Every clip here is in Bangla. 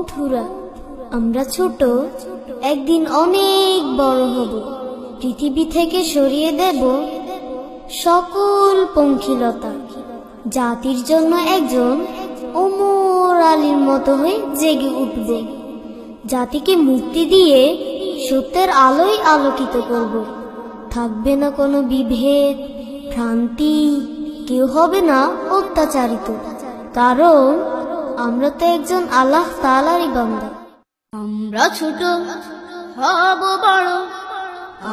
বন্ধুরা, আমরা ছোট, একদিন অনেক বড় হব। পৃথিবী থেকে সরিয়ে দেব সকল পঙ্খিলতা। জাতির জন্য একজন ওমর আলীর মতো হয়ে জেগে উঠব। জাতিকে মুক্তি দিয়ে সত্যের আলোয় আলোকিত করব। থাকবে না কোনো বিভেদ, ভ্রান্তি, কেউ হবে না অত্যাচারিত। কারণ আমরা তো একজন আল্লাহ তালারই বান্দা। আমরা ছোট, হব বড়।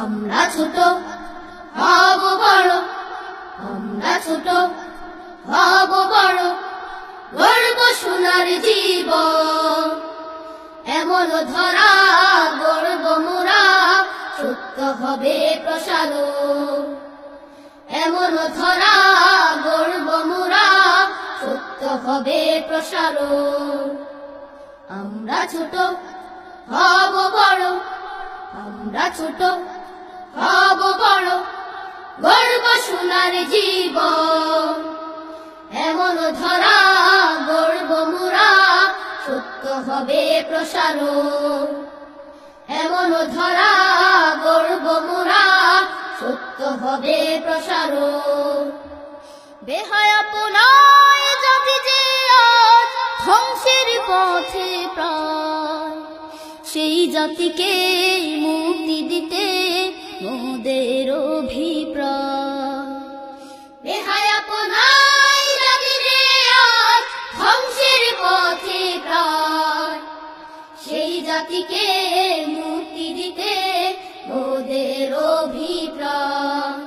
আমরা ছোট, হব বড়। আমরা ছোট, হব বড়। গর্ব সোনার জীবন, এমন ধরা গর্ব মোরা, সত্য হবে প্রসার এমন ধরা হবে প্রসার আমরা ছোট হব বড়, আমরা ছোট হব বড়, গর্ব সোনার জীব এমন ধরা, গর্ব মুরা, সত্য হবে প্রসার এমন ধরা, গর্ব মুরা, সত্য হবে প্রসার বেহায়া পোনায় জাতিকে মুক্তি দিতে মোদের অভিপ্রায়। পথে সেই জাতিকে মুক্তি দিতে মোদের অভিপ্রায়।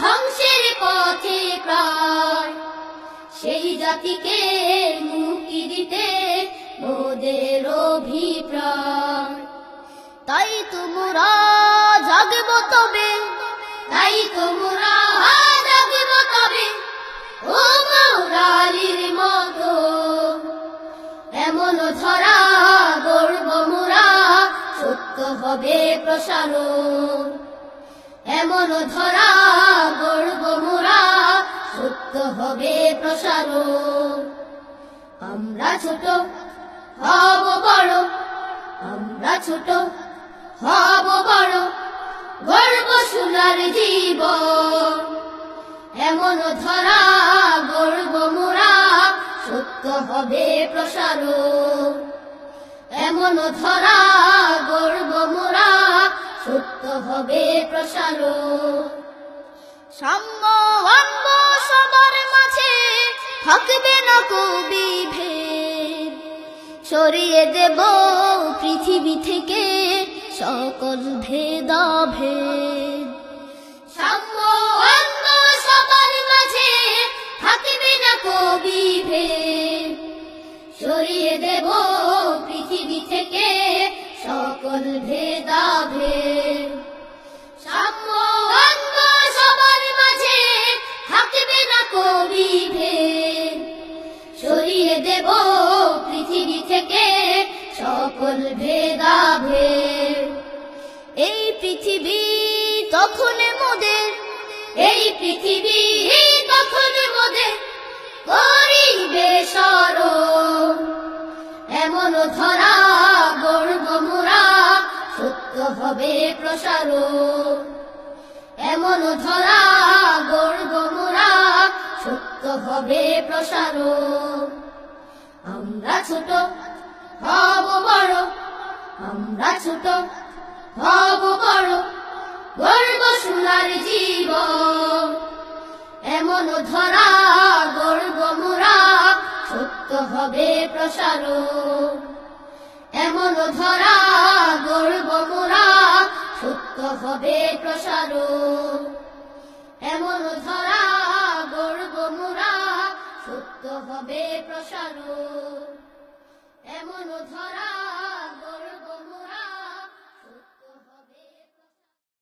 ধ্বংসের পথে প্রায়। সেই জাতিকে অভিপ্রায় তাই তোমরা জাগব তবে, তাই তোমরা জাগব তবে, ও মৌরালির মতো এমন ধরা গর্ব মোরা, সত্য হবে প্রসার এমন ধরা গর্ব মোরা, সত্য হবে প্রসার আমরা ছোট হব বড় আমরা ছোট হব বড়, গর্ব সোনার জীবন। এমন ধরা, গর্ব মোরা, সত্য হবে প্রসার এমন ধরা, গর্ব মোরা, সত্য হবে প্রসার সাম্য সবার মাঝে থাকবে না কবি ভেদ। সরিয়ে দেব পৃথিবী থেকে সকল ভেদা সাম্য সবার মাঝে থাকবে না কবি ভেদ। সরিয়ে দেব পৃথিবী থেকে সকল ভেদ। সকল ভেদা এই পৃথিবী তখন মোদের এই পৃথিবী তখন মোদের করিবে স্মরণ। এমন ধরা গর্ব মোরা সত্য হবে প্রসার এমন ধরা গর্ব মোরা সত্য হবে প্রসার আমরা ছোট হব বড় আমরা ছোট হব বড় গর্ব সোনার জীবন। এমন ধরা, গর্ব মোরা, সত্য হবে প্রসার এমন ধরা, গর্ব মোরা, সত্য হবে প্রসার এমন ধরা, গর্ব মোরা, সত্য হবে প্রসার এমন ধরা, গর্ব